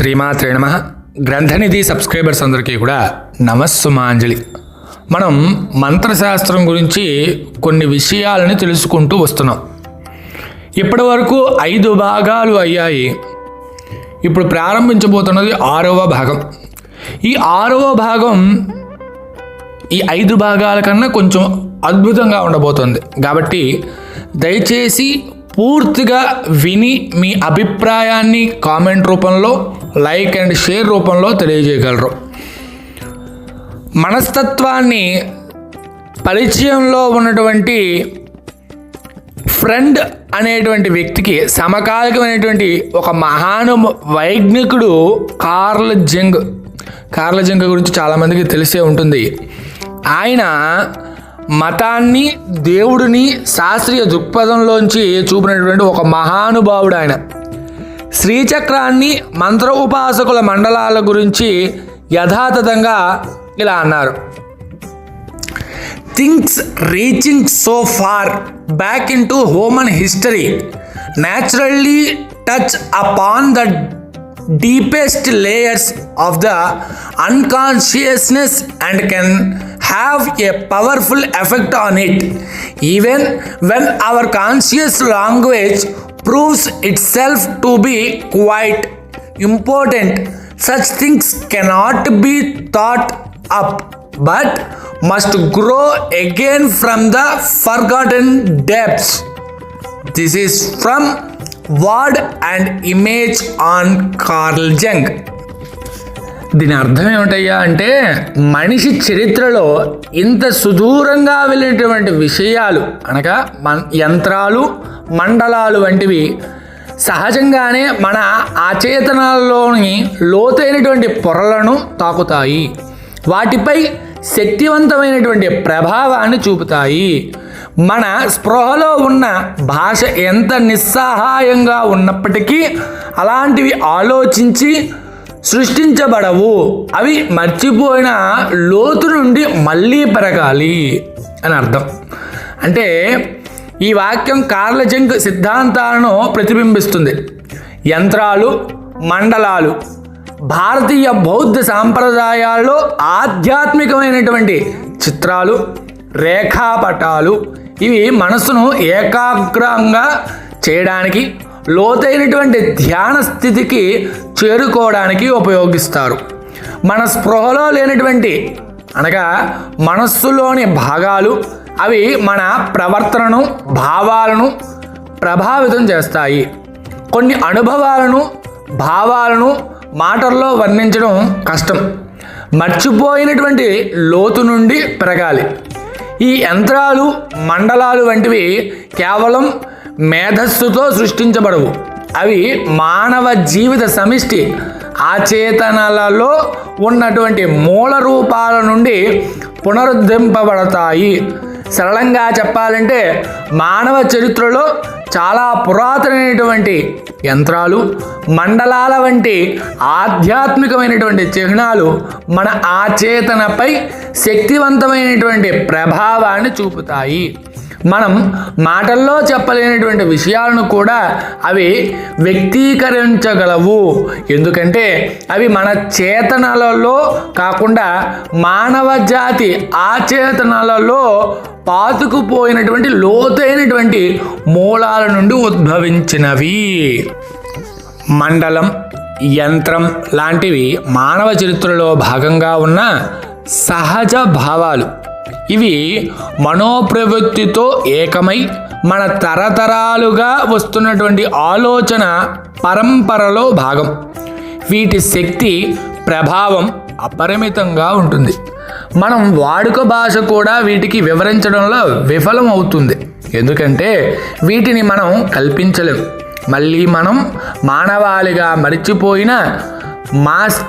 శ్రీమాత్రే నమ. గ్రంథనిధి సబ్స్క్రైబర్స్ అందరికీ కూడా నమస్సుమాంజలి. మనం మంత్రశాస్త్రం గురించి కొన్ని విషయాలని తెలుసుకుంటూ వస్తున్నాం. ఇప్పటి వరకు ఐదు భాగాలు అయ్యాయి. ఇప్పుడు ప్రారంభించబోతున్నది ఆరవ భాగం. ఈ ఆరవ భాగం ఈ ఐదు భాగాల కన్నా కొంచెం అద్భుతంగా ఉండబోతుంది. కాబట్టి దయచేసి పూర్తిగా విని మీ అభిప్రాయాన్ని కామెంట్ రూపంలో లైక్ అండ్ షేర్ రూపంలో తెలియజేయగలరు. మనస్తత్వాన్ని పరిచయంలో ఉన్నటువంటి ఫ్రెండ్ అనేటువంటి వ్యక్తికి సమకాలికమైనటువంటి ఒక మహాను వైజ్ఞికుడు కార్ల జంగ్. కార్ల జంగ్ గురించి చాలామందికి తెలిసే ఉంటుంది. ఆయన మతాన్ని దేవుడిని శాస్త్రీయ దృక్పథంలోంచి చూపినటువంటి ఒక మహానుభావుడు ఆయన. శ్రీచక్రాన్ని మంత్ర ఉపాసకుల మండలాల గురించి యథాతథంగా ఇలా అన్నారు. Things reaching so far back into human history naturally touch upon the deepest layers of the unconsciousness and can have a powerful effect on it, even when our conscious language proves itself to be quite important. Such things cannot be thought up but must grow again from the forgotten depths. This is from Word and Image on Carl Jung. దీని అర్థం ఏమిటయ్యా అంటే మనిషి చరిత్రలో ఇంత సుదూరంగా వెళ్ళినటువంటి విషయాలు అనగా మన్ యంత్రాలు మండలాలు వంటివి సహజంగానే మన అచేతనాల్లోని లోతైనటువంటి పొరలను తాకుతాయి. వాటిపై శక్తివంతమైనటువంటి ప్రభావాన్ని చూపుతాయి. మన స్పృహలో ఉన్న భాష ఎంత నిస్సహాయంగా ఉన్నప్పటికీ అలాంటివి ఆలోచించి సృష్టించబడవు. అవి మర్చిపోయిన లోతు నుండి మళ్ళీ పెరగాలి అని అర్థం. అంటే ఈ వాక్యం కార్ల జంక్ సిద్ధాంతాలను ప్రతిబింబిస్తుంది. యంత్రాలు మండలాలు భారతీయ బౌద్ధ సాంప్రదాయాల్లో ఆధ్యాత్మికమైనటువంటి చిత్రాలు రేఖాపటాలు ఇవి మనసును ఏకాగ్రంగా చేయడానికి లోతైనటువంటి ధ్యాన స్థితికి చేరుకోవడానికి ఉపయోగిస్తారు. మన స్పృహలో లేనటువంటి అనగా మనస్సులోని భాగాలు అవి మన ప్రవర్తనను భావాలను ప్రభావితం చేస్తాయి. కొన్ని అనుభవాలను భావాలను మాటల్లో వర్ణించడం కష్టం. మర్చిపోయినటువంటి లోతు నుండి పెరగాలి. ఈ యంత్రాలు మండలాలు వంటివి కేవలం మేధస్సుతో సృష్టించబడవు. అవి మానవ జీవిత సమిష్టి ఆచేతనలలో ఉన్నటువంటి మూల రూపాల నుండి పునరుద్ధరింపబడతాయి. సరళంగా చెప్పాలంటే మానవ చరిత్రలో చాలా పురాతనమైనటువంటి యంత్రాలు మండలాల వంటి ఆధ్యాత్మికమైనటువంటి చిహ్నాలు మన ఆచేతనపై శక్తివంతమైనటువంటి ప్రభావాన్ని చూపుతాయి. మనం మాటల్లో చెప్పలేనటువంటి విషయాలను కూడా అవి వ్యక్తీకరించగలవు. ఎందుకంటే అవి మన చేతనలలో కాకుండా మానవ జాతి ఆచేతనలలో పాతుకుపోయినటువంటి లోతైనటువంటి మూలాల నుండి ఉద్భవించినవి. మండలం యంత్రం లాంటివి మానవ చరిత్రలో భాగంగా ఉన్న సహజ భావాలు. ఇవి మనోప్రవృత్తితో ఏకమై మన తరతరాలుగా వస్తున్నటువంటి ఆలోచన పరంపరలో భాగం. వీటి శక్తి ప్రభావం అపరిమితంగా ఉంటుంది. మనం వాడుక భాష కూడా వీటికి వివరించడంలో విఫలం అవుతుంది. ఎందుకంటే వీటిని మనం కల్పించలేం. మళ్ళీ మనం మానవాళిగా మరిచిపోయిన మాస్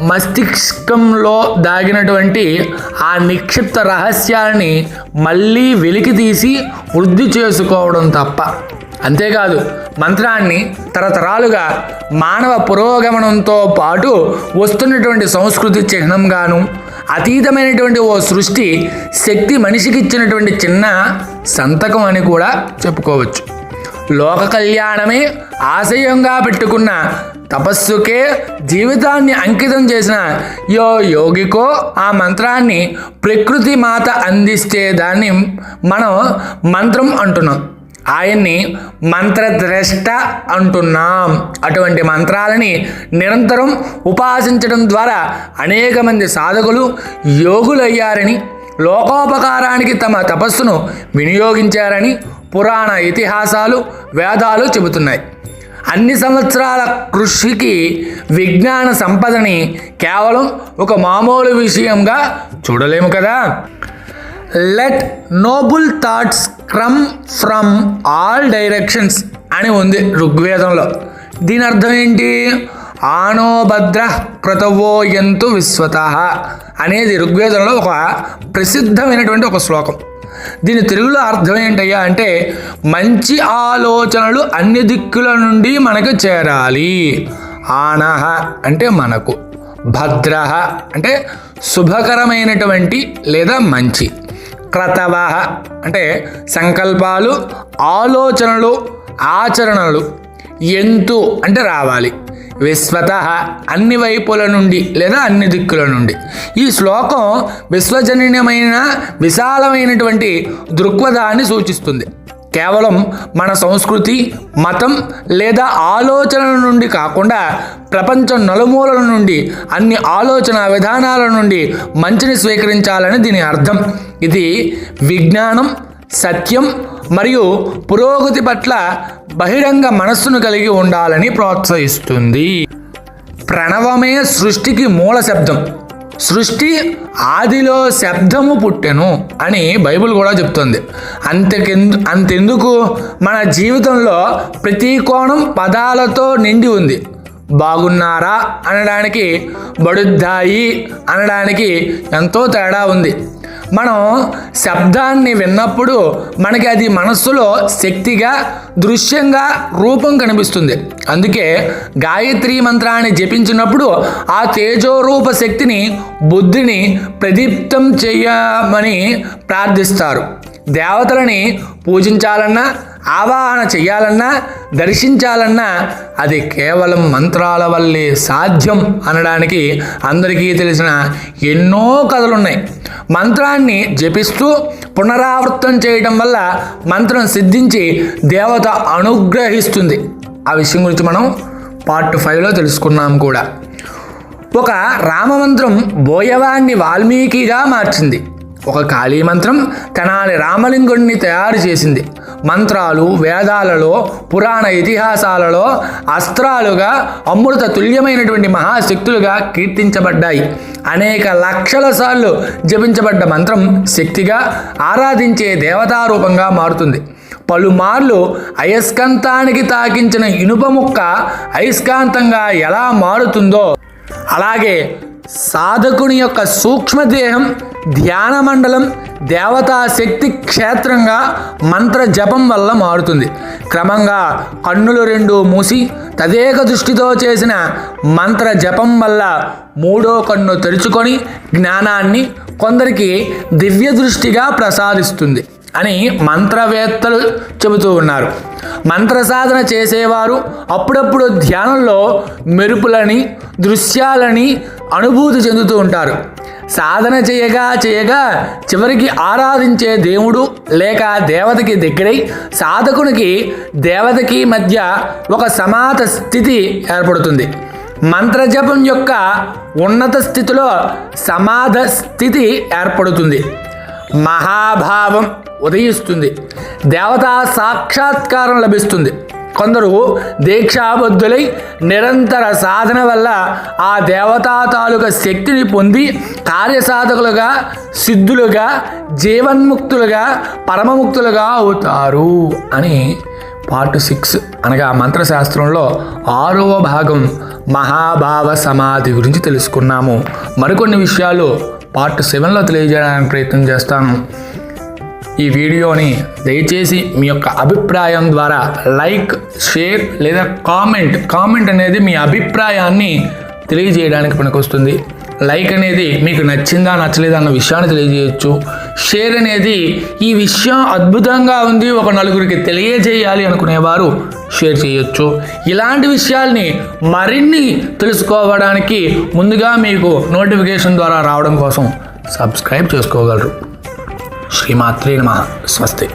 మస్తిష్కంలో దాగినటువంటి ఆ నిక్షిప్త రహస్యాన్ని మళ్ళీ వెలికి తీసి వృద్ధి చేసుకోవడం తప్ప. అంతేకాదు మంత్రాన్ని తరతరాలుగా మానవ పురోగమనంతో పాటు వస్తున్నటువంటి సంస్కృతి చిహ్నంగాను అతీతమైనటువంటి ఓ సృష్టి శక్తి మనిషికి ఇచ్చినటువంటి చిన్న సంతకం అని కూడా చెప్పుకోవచ్చు. లోక కళ్యాణమే ఆశయంగా పెట్టుకున్న తపస్సుకే జీవితాన్ని అంకితం చేసిన యో యోగికో ఆ మంత్రాన్ని ప్రకృతి మాత అందిస్తే దాన్ని మనం మంత్రం అంటున్నాం. ఆయన్ని మంత్రద్రష్ట అంటున్నాం. అటువంటి మంత్రాలని నిరంతరం ఉపాసించడం ద్వారా అనేక మంది సాధకులు యోగులయ్యారని లోకోపకారానికి తమ తపస్సును వినియోగించారని పురాణ ఇతిహాసాలు వేదాలు చెబుతున్నాయి. అన్ని సంవత్సరాల కృషికి విజ్ఞాన సంపదని కేవలం ఒక మామూలు విషయంగా చూడలేము కదా? Let noble thoughts come from all directions అని ఉంది ఋగ్వేదంలో. దీని అర్థం ఏంటి? ఆనోభద్ర క్రతవో ఎంతు విశ్వత అనేది ఋగ్వేదంలో ఒక ప్రసిద్ధమైనటువంటి ఒక శ్లోకం. దీని తెలుగులో అర్థం ఏంటయ్యా అంటే మంచి ఆలోచనలు అన్ని దిక్కుల నుండి మనకు చేరాలి. ఆనహ అంటే మనకు భద్ర అంటే శుభకరమైనటువంటి లేదా మంచి క్రతవ అంటే సంకల్పాలు ఆలోచనలు ఆచరణలు ఎంతు అంటే రావాలి. విశ్వత అన్ని వైపుల నుండి లేదా అన్ని దిక్కుల నుండి. ఈ శ్లోకం విశ్వజనీయమైన విశాలమైనటువంటి దృక్పథాన్ని సూచిస్తుంది. కేవలం మన సంస్కృతి మతం లేదా ఆలోచనల నుండి కాకుండా ప్రపంచం నలుమూలల నుండి అన్ని ఆలోచన విధానాల నుండి మంచిని స్వీకరించాలని దీని అర్థం. ఇది విజ్ఞానం సత్యం మరియు పురోగతి పట్ల బహిరంగ మనస్సును కలిగి ఉండాలని ప్రోత్సహిస్తుంది. ప్రణవమే సృష్టికి మూల శబ్దం. సృష్టి ఆదిలో శబ్దము పుట్టెను అని బైబిల్ కూడా చెప్తుంది. అంతకెందు అంతెందుకు? మన జీవితంలో ప్రతి కోణం పదాలతో నిండి ఉంది. బాగున్నారా? అనడానికి బడుద్దాయి అనడానికి ఎంతో తేడా ఉంది. మనం శబ్దాన్ని విన్నప్పుడు మనకి అది మనస్సులో శక్తిగా దృశ్యంగా రూపం కనిపిస్తుంది. అందుకే గాయత్రి మంత్రాన్ని జపించినప్పుడు ఆ తేజోరూప శక్తిని బుద్ధిని ప్రదీప్తం చేయమని ప్రార్థిస్తారు. దేవతలని పూజించాలన్నా ఆవాహన చేయాలన్నా దర్శించాలన్నా అది కేవలం మంత్రాల వల్లే సాధ్యం అనడానికి అందరికీ తెలిసిన ఎన్నో కథలున్నాయి. మంత్రాన్ని జపిస్తూ పునరావృతం చేయడం వల్ల మంత్రం సిద్ధించి దేవత అనుగ్రహిస్తుంది. ఆ విషయం గురించి మనం పార్ట్ ఫైవ్లో తెలుసుకున్నాం కూడా. ఒక రామమంత్రం బోయవాణ్ణి వాల్మీకిగా మార్చింది. ఒక కాళీ మంత్రం తెనాలి రామలింగుడిని తయారు చేసింది. మంత్రాలు వేదాలలో పురాణ ఇతిహాసాలలో అస్త్రాలుగా అమృత తుల్యమైనటువంటి మహాశక్తులుగా కీర్తించబడ్డాయి. అనేక లక్షల సార్లు జపించబడ్డ మంత్రం శక్తిగా ఆరాధించే దేవతారూపంగా మారుతుంది. పలుమార్లు అయస్కాంతానికి తాకించిన ఇనుప ముక్క అయస్కాంతంగా ఎలా మారుతుందో అలాగే సాధకుని యొక్క సూక్ష్మదేహం ధ్యాన మండలం దేవతా శక్తి క్షేత్రంగా మంత్ర జపం వల్ల మారుతుంది. క్రమంగా కన్నులు రెండు మూసి తదేక దృష్టితో చేసిన మంత్ర జపం వల్ల మూడో కన్ను తెరుచుకొని జ్ఞానాన్ని కొందరికి దివ్య దృష్టిగా ప్రసాదిస్తుంది. అని మంత్రవేత్తలు చెబుతూ ఉన్నారు. మంత్ర సాధన చేసేవారు అప్పుడప్పుడు ధ్యానంలో మెరుపులని దృశ్యాలని అనుభూతి చెందుతూ ఉంటారు. సాధన చేయగా చేయగా చివరికి ఆరాధించే దేవుడు లేక దేవతకి దగ్గరై సాధకునికి దేవతకి మధ్య ఒక సమాత స్థితి ఏర్పడుతుంది. మంత్రజపం యొక్క ఉన్నత స్థితిలో సమాధ స్థితి ఏర్పడుతుంది. మహాభావం ఉదయిస్తుంది. దేవతా సాక్షాత్కారం లభిస్తుంది. కొందరు దీక్షాబద్ధులై నిరంతర సాధన వల్ల ఆ దేవతా తాలూక శక్తిని పొంది కార్యసాధకులుగా సిద్ధులుగా జీవన్ముక్తులుగా పరమముక్తులుగా అవుతారు అని పార్ట్ సిక్స్ అనగా మంత్రశాస్త్రంలో ఆరవ భాగం మహాభావ సమాధి గురించి తెలుసుకున్నాము. మరికొన్ని విషయాలు పార్ట్ సెవెన్లో తెలియజేయడానికి ప్రయత్నం చేస్తాను. ఈ వీడియోని దయచేసి మీ యొక్క అభిప్రాయం ద్వారా లైక్ షేర్ లేదా కామెంట్. కామెంట్ అనేది మీ అభిప్రాయాన్ని తెలియజేయడానికి పనికొస్తుంది. లైక్ అనేది మీకు నచ్చిందా నచ్చలేదా అన్న విషయాన్ని తెలియజేయచ్చు. షేర్ అనేది ఈ విషయం అద్భుతంగా ఉంది ఒక నలుగురికి తెలియజేయాలి అనుకునేవారు షేర్ చేయొచ్చు. ఇలాంటి విషయాల్ని మరిన్ని తెలుసుకోవడానికి ముందుగా మీకు నోటిఫికేషన్ ద్వారా రావడం కోసం సబ్స్క్రైబ్ చేసుకోగలరు. శ్రీమాత్రే నమ. స్వస్తి.